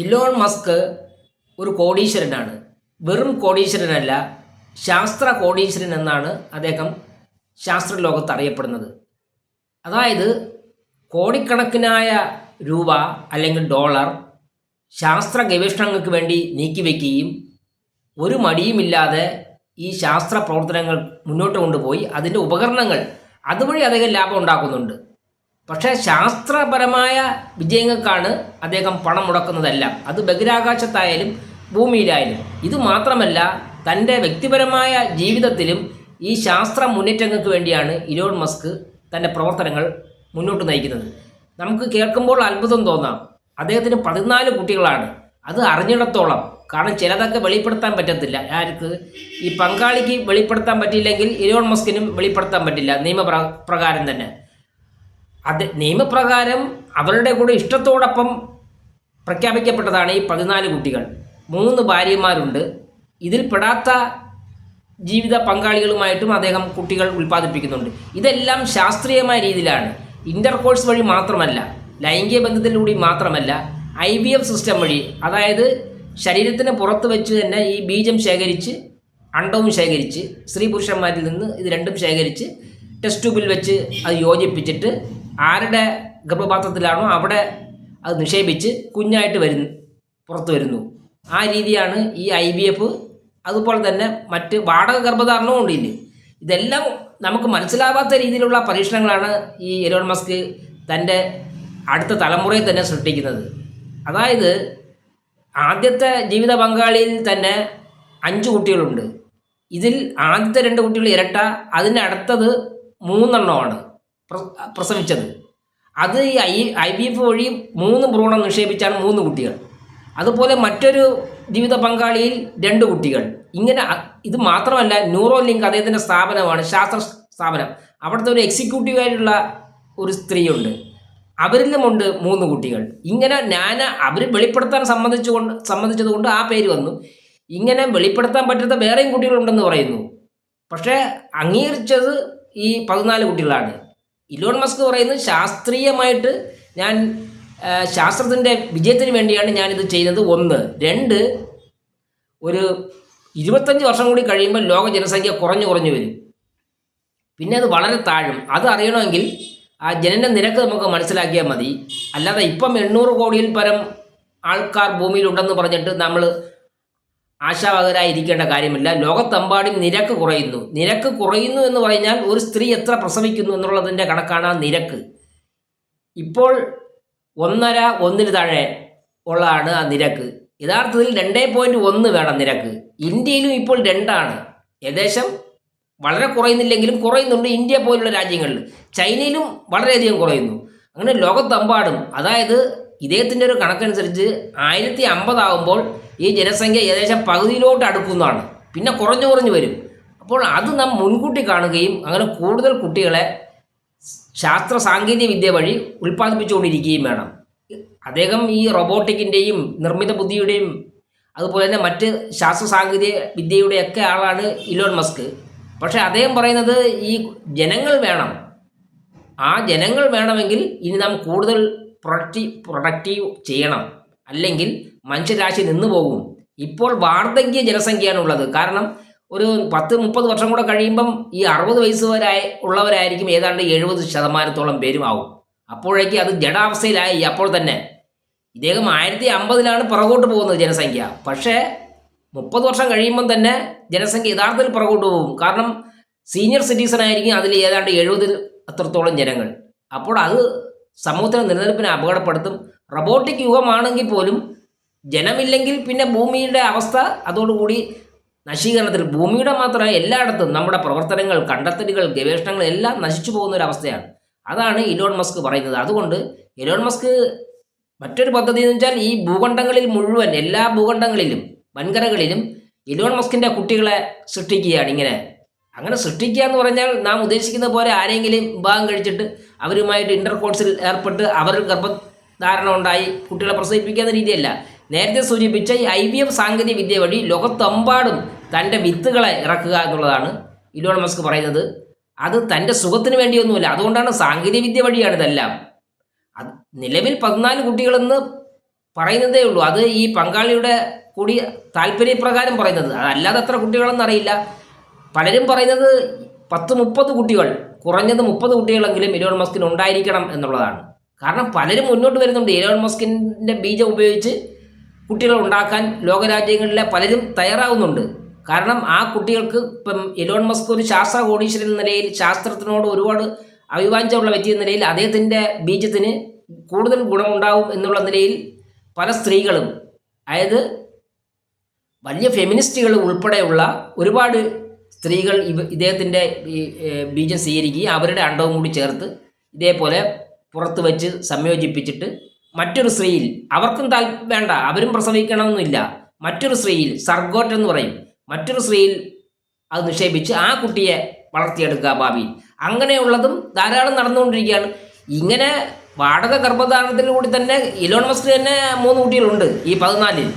Elon Musk ഒരു കോടീശ്വരനാണ്. വെറും കോടീശ്വരനല്ല ശാസ്ത്ര കോടീശ്വരൻ എന്നാണ് അദ്ദേഹം ശാസ്ത്രലോകത്ത് അറിയപ്പെടുന്നത്. അതായത് കോടിക്കണക്കിനായ രൂപ അല്ലെങ്കിൽ ഡോളർ ശാസ്ത്ര ഗവേഷണങ്ങൾക്ക് വേണ്ടി നീക്കിവെക്കുകയും ഒരു മടിയുമില്ലാതെ ഈ ശാസ്ത്ര പ്രവർത്തനങ്ങൾ മുന്നോട്ട് കൊണ്ടുപോയി അതിന്റെ ഉപകരണങ്ങൾ അതുവഴി അദ്ദേഹം ലാഭം ഉണ്ടാക്കുന്നുണ്ട്. പക്ഷേ ശാസ്ത്രപരമായ വിജയങ്ങൾക്കാണ് അദ്ദേഹം പണം മുടക്കുന്നതെല്ലാം. അത് ബഹിരാകാശത്തായാലും ഭൂമിയിലായാലും. ഇത് മാത്രമല്ല തന്റെ വ്യക്തിപരമായ ജീവിതത്തിലും ഈ ശാസ്ത്ര മുന്നേറ്റങ്ങൾക്ക് വേണ്ടിയാണ് ഇലോൺ മസ്ക് തന്റെ പ്രവർത്തനങ്ങൾ മുന്നോട്ട് നയിക്കുന്നത്. നമുക്ക് കേൾക്കുമ്പോൾ അത്ഭുതം തോന്നാം. അദ്ദേഹത്തിന് പതിനാല് കുട്ടികളാണ്. അത് അറിഞ്ഞിടത്തോളം. കാരണം ചിലതൊക്കെ വെളിപ്പെടുത്താൻ പറ്റത്തില്ല. ആർക്ക്? ഈ പങ്കാളിക്ക് വെളിപ്പെടുത്താൻ പറ്റിയില്ലെങ്കിൽ ഇലോൺ മസ്കിനും വെളിപ്പെടുത്താൻ പറ്റില്ല. നിയമപ്ര പ്രകാരം തന്നെ. അത് നിയമപ്രകാരം അവരുടെ കൂടെ ഇഷ്ടത്തോടൊപ്പം പ്രഖ്യാപിക്കപ്പെട്ടതാണ് ഈ പതിനാല് കുട്ടികൾ. മൂന്ന് ഭാര്യമാരുണ്ട്. ഇതിൽ പെടാത്ത ജീവിത പങ്കാളികളുമായിട്ടും അദ്ദേഹം കുട്ടികൾ ഉൽപ്പാദിപ്പിക്കുന്നുണ്ട്. ഇതെല്ലാം ശാസ്ത്രീയമായ രീതിയിലാണ്. ഇന്റർകോഴ്സ് വഴി മാത്രമല്ല ലൈംഗിക ബന്ധത്തിലൂടെ മാത്രമല്ല ഐ വി എഫ് സിസ്റ്റം വഴി അതായത് ശരീരത്തിന് പുറത്ത് വെച്ച് തന്നെ ഈ ബീജം ശേഖരിച്ച് അണ്ടവും ശേഖരിച്ച് സ്ത്രീ പുരുഷന്മാരിൽ നിന്ന് ഇത് രണ്ടും ശേഖരിച്ച് ടെസ്റ്റ് ട്യൂബിൽ വെച്ച് അത് യോജിപ്പിച്ചിട്ട് ആരുടെ ഗർഭപാത്രത്തിലാണോ അവിടെ അത് നിക്ഷേപിച്ച് കുഞ്ഞായിട്ട് വരുന്നു പുറത്തു വരുന്നു. ആ രീതിയാണ് ഈ ഐ ബി എഫ് അതുപോലെ തന്നെ മറ്റ് വാടക ഗർഭധാരണവും ഉണ്ടില്ലേ ഇതെല്ലാം നമുക്ക് മനസ്സിലാവാത്ത രീതിയിലുള്ള പരീക്ഷണങ്ങളാണ് ഈ എലോൺ മസ്ക് തന്റെ അടുത്ത തലമുറയെ തന്നെ സൃഷ്ടിക്കുന്നത്. അതായത് ആദ്യത്തെ ജീവിത പങ്കാളിയിൽ തന്നെ അഞ്ച് കുട്ടികളുണ്ട്. ഇതിൽ ആദ്യത്തെ രണ്ട് കുട്ടികൾ ഇരട്ട അതിന്റെ അടുത്തത് മൂന്നെണ്ണമാണ് പ്ര- പ്രസവിച്ചത്. അത് ഈ ഐ ഐ ബി എഫ് വഴി മൂന്ന് ഭ്രൂണം നിക്ഷേപിച്ചാണ് മൂന്ന് കുട്ടികൾ. അതുപോലെ മറ്റൊരു ജീവിത പങ്കാളിയിൽ രണ്ട് കുട്ടികൾ. ഇങ്ങനെ ഇത് മാത്രമല്ല ന്യൂറോ ലിങ്ക് അദ്ദേഹത്തിന്റെ സ്ഥാപനമാണ് ശാസ്ത്ര സ്ഥാപനം. അവിടുത്തെ ഒരു എക്സിക്യൂട്ടീവായിട്ടുള്ള ഒരു സ്ത്രീയുണ്ട്. അവരിലുമുണ്ട് മൂന്ന് കുട്ടികൾ. ഇങ്ങനെ ഞാൻ അവർ വെളിപ്പെടുത്താൻ സംബന്ധിച്ചുകൊണ്ട് സംബന്ധിച്ചതുകൊണ്ട് ആ പേര് വന്നു. ഇങ്ങനെ വെളിപ്പെടുത്താൻ പറ്റാത്ത വേറെയും കുട്ടികളുണ്ടെന്ന് പറയുന്നു. പക്ഷേ അംഗീകരിച്ചത് ഈ പതിനാല് കുട്ടികളാണ്. ഇലോൺ മസ്ക് പറയുന്നത് ശാസ്ത്രീയമായിട്ട് ഞാൻ ശാസ്ത്രത്തിന്റെ വിജയത്തിന് വേണ്ടിയാണ് ഞാനിത് ചെയ്യുന്നത്. ഒന്ന്. രണ്ട് ഒരു ഇരുപത്തഞ്ച് വർഷം കൂടി കഴിയുമ്പോൾ ലോക ജനസംഖ്യ കുറഞ്ഞു കുറഞ്ഞു വരും. പിന്നെ അത് വളരെ താഴും. അത് അറിയണമെങ്കിൽ ആ ജനന നിരക്ക് നമുക്ക് മനസ്സിലാക്കിയാൽ മതി. അല്ലാതെ ഇപ്പം എണ്ണൂറ് കോടിയിൽ പരം ആൾക്കാർ ഭൂമിയിലുണ്ടെന്ന് പറഞ്ഞിട്ട് നമ്മൾ ആശാവകരായിരിക്കേണ്ട കാര്യമില്ല. ലോകത്തെമ്പാടും നിരക്ക് കുറയുന്നു. നിരക്ക് കുറയുന്നു എന്ന് പറഞ്ഞാൽ ഒരു സ്ത്രീ എത്ര പ്രസവിക്കുന്നു എന്നുള്ളതിന്റെ കണക്കാണ് ആ നിരക്ക്. ഇപ്പോൾ ഒന്നര ഒന്നിന് താഴെ ഉള്ളതാണ് ആ നിരക്ക്. യഥാർത്ഥത്തിൽ രണ്ടേ പോയിന്റ് ഒന്ന് വേണം നിരക്ക്. ഇന്ത്യയിലും ഇപ്പോൾ രണ്ടാണ്. ഏകദേശം വളരെ കുറയുന്നില്ലെങ്കിലും കുറയുന്നുണ്ട് ഇന്ത്യ പോലുള്ള രാജ്യങ്ങളിൽ. ചൈനയിലും വളരെയധികം കുറയുന്നു. അങ്ങനെ ലോകത്തെമ്പാടും അതായത് ഇദ്ദേഹത്തിന്റെ ഒരു കണക്കനുസരിച്ച് ആയിരത്തി അമ്പതാകുമ്പോൾ ഈ ജനസംഖ്യ ഏകദേശം പകുതിയിലോട്ട് അടുക്കുന്നതാണ്. പിന്നെ കുറഞ്ഞു കുറഞ്ഞു വരും. അപ്പോൾ അത് നാം മുൻകൂട്ടി കാണുകയും അങ്ങനെ കൂടുതൽ കുട്ടികളെ ശാസ്ത്ര സാങ്കേതിക വിദ്യ വഴി ഉൽപ്പാദിപ്പിച്ചുകൊണ്ടിരിക്കുകയും വേണം. അദ്ദേഹം ഈ റോബോട്ടിക്കിന്റെയും നിർമ്മിത ബുദ്ധിയുടെയും അതുപോലെ തന്നെ മറ്റ് ശാസ്ത്ര സാങ്കേതിക വിദ്യയുടെയൊക്കെ ആളാണ് ഇലോൺ മസ്ക്. പക്ഷേ അദ്ദേഹം പറയുന്നത് ഈ ജനങ്ങൾ വേണം. ആ ജനങ്ങൾ വേണമെങ്കിൽ ഇനി നാം കൂടുതൽ പ്രൊഡക്റ്റീവ് പ്രൊഡക്റ്റീവ് ചെയ്യണം. അല്ലെങ്കിൽ മനുഷ്യരാശി നിന്നു പോകും. ഇപ്പോൾ വാർദ്ധക്യ ജനസംഖ്യയാണ് ഉള്ളത് കാരണം ഒരു പത്ത് മുപ്പത് വർഷം കൂടെ കഴിയുമ്പം ഈ അറുപത് വയസ്സ് വരെ ഉള്ളവരായിരിക്കും ഏതാണ്ട് എഴുപത് ശതമാനത്തോളം പേരും ആവും. അപ്പോഴേക്ക് അത് ജഡാവസ്ഥയിലായി അപ്പോൾ തന്നെ ഇദ്ദേഹം ആയിരത്തി അമ്പതിലാണ് പുറകോട്ട് പോകുന്നത് ജനസംഖ്യ. പക്ഷേ മുപ്പത് വർഷം കഴിയുമ്പം തന്നെ ജനസംഖ്യ യഥാർത്ഥത്തിൽ പുറകോട്ട് പോകും. കാരണം സീനിയർ സിറ്റിസൺ ആയിരിക്കും അതിൽ ഏതാണ്ട് എഴുപതിൽ അത്രത്തോളം ജനങ്ങൾ. അപ്പോൾ അത് സമൂഹത്തിന് നിലനിൽപ്പിനെ അപകടപ്പെടുത്തും. റോബോട്ടിക് യുഗമാണെങ്കിൽ പോലും ജനമില്ലെങ്കിൽ പിന്നെ ഭൂമിയുടെ അവസ്ഥ അതോടുകൂടി നശീകരണത്തിൽ ഭൂമിയുടെ മാത്രമേ എല്ലായിടത്തും നമ്മുടെ പ്രവർത്തനങ്ങൾ കണ്ടെത്തലുകൾ ഗവേഷണങ്ങൾ എല്ലാം നശിച്ചു പോകുന്ന ഒരു അവസ്ഥയാണ്. അതാണ് ഇലോൺ മസ്ക് പറയുന്നത്. അതുകൊണ്ട് ഇലോൺ മസ്ക് മറ്റൊരു പദ്ധതി എന്ന് വെച്ചാൽ ഈ ഭൂഖണ്ഡങ്ങളിൽ മുഴുവൻ എല്ലാ ഭൂഖണ്ഡങ്ങളിലും വൻകരകളിലും ഇലോൺ മസ്കിന്റെ കുട്ടികളെ സൃഷ്ടിക്കുകയാണ് ഇങ്ങനെ. അങ്ങനെ സൃഷ്ടിക്കുക എന്ന് പറഞ്ഞാൽ നാം ഉദ്ദേശിക്കുന്ന പോലെ ആരെങ്കിലും വിവാഹം കഴിച്ചിട്ട് അവരുമായിട്ട് ഇന്റർകോഴ്സിൽ ഏർപ്പെട്ട് അവർ ഗർഭധാരണ ഉണ്ടായി കുട്ടികളെ പ്രസവിപ്പിക്കുക എന്ന രീതിയല്ല. നേരത്തെ സൂചിപ്പിച്ച ഈ ഐ വി എഫ് സാങ്കേതിക വിദ്യ വഴി ലോകത്തെമ്പാടും തന്റെ വിത്തുകളെ ഇറക്കുക എന്നുള്ളതാണ് ഇലോൺ മസ്ക് പറയുന്നത്. അത് തന്റെ സുഖത്തിന് വേണ്ടിയൊന്നുമില്ല അതുകൊണ്ടാണ് സാങ്കേതിക വിദ്യ വഴിയാണ് ഇതെല്ലാം. അത് നിലവിൽ പതിനാല് കുട്ടികളെന്ന് പറയുന്നതേ ഉള്ളൂ. അത് ഈ പങ്കാളിയുടെ കൂടി താല്പര്യപ്രകാരം പറയുന്നത്. അതല്ലാതെ എത്ര കുട്ടികളെന്ന് അറിയില്ല. പലരും പറയുന്നത് പത്ത് മുപ്പത് കുട്ടികൾ കുറഞ്ഞത് മുപ്പത് കുട്ടികളെങ്കിലും ഇലോൺ മസ്കിന് ഉണ്ടായിരിക്കണം എന്നുള്ളതാണ്. കാരണം പലരും മുന്നോട്ട് വരുന്നുണ്ട്. ഇലോൺ മസ്കിന്റെ ബീജം ഉപയോഗിച്ച് കുട്ടികൾ ഉണ്ടാക്കാൻ ലോകരാജ്യങ്ങളിലെ പലരും തയ്യാറാവുന്നുണ്ട്. കാരണം ആ കുട്ടികൾക്ക് ഇപ്പം ഇലോൺ മസ്ക് ഒരു ശാസ്ത്ര കോടീശ്വരൻ എന്ന നിലയിൽ ശാസ്ത്രത്തിനോട് ഒരുപാട് അഭിവാഞ്ചമുള്ള വ്യക്തി എന്ന നിലയിൽ അദ്ദേഹത്തിന്റെ ബീജത്തിന് കൂടുതൽ ഗുണമുണ്ടാവും എന്നുള്ള നിലയിൽ പല സ്ത്രീകളും അതായത് വലിയ ഫെമിനിസ്റ്റുകൾ ഉൾപ്പെടെയുള്ള ഒരുപാട് സ്ത്രീകൾ ഇവ ഇദ്ദേഹത്തിന്റെ ഈ ബീജം സ്വീകരിക്കുകയും അവരുടെ അണ്ടവും കൂടി ചേർത്ത് ഇതേപോലെ പുറത്ത് വെച്ച് സംയോജിപ്പിച്ചിട്ട് മറ്റൊരു സ്ത്രീയിൽ അവർക്കും താൽ വേണ്ട അവരും പ്രസവിക്കണമെന്നില്ല. മറ്റൊരു സ്ത്രീയിൽ സർഗോട്ട് എന്ന് പറയും. മറ്റൊരു സ്ത്രീയിൽ അത് നിക്ഷേപിച്ച് ആ കുട്ടിയെ വളർത്തിയെടുക്കുക ഭാവിയിൽ അങ്ങനെയുള്ളതും ധാരാളം നടന്നുകൊണ്ടിരിക്കുകയാണ്. ഇങ്ങനെ വാടക ഗർഭധാരണത്തിലൂടെ തന്നെ ഇലോൺ മസ്ക് തന്നെ മൂന്ന് കുട്ടികളുണ്ട് ഈ പതിനാലിൽ.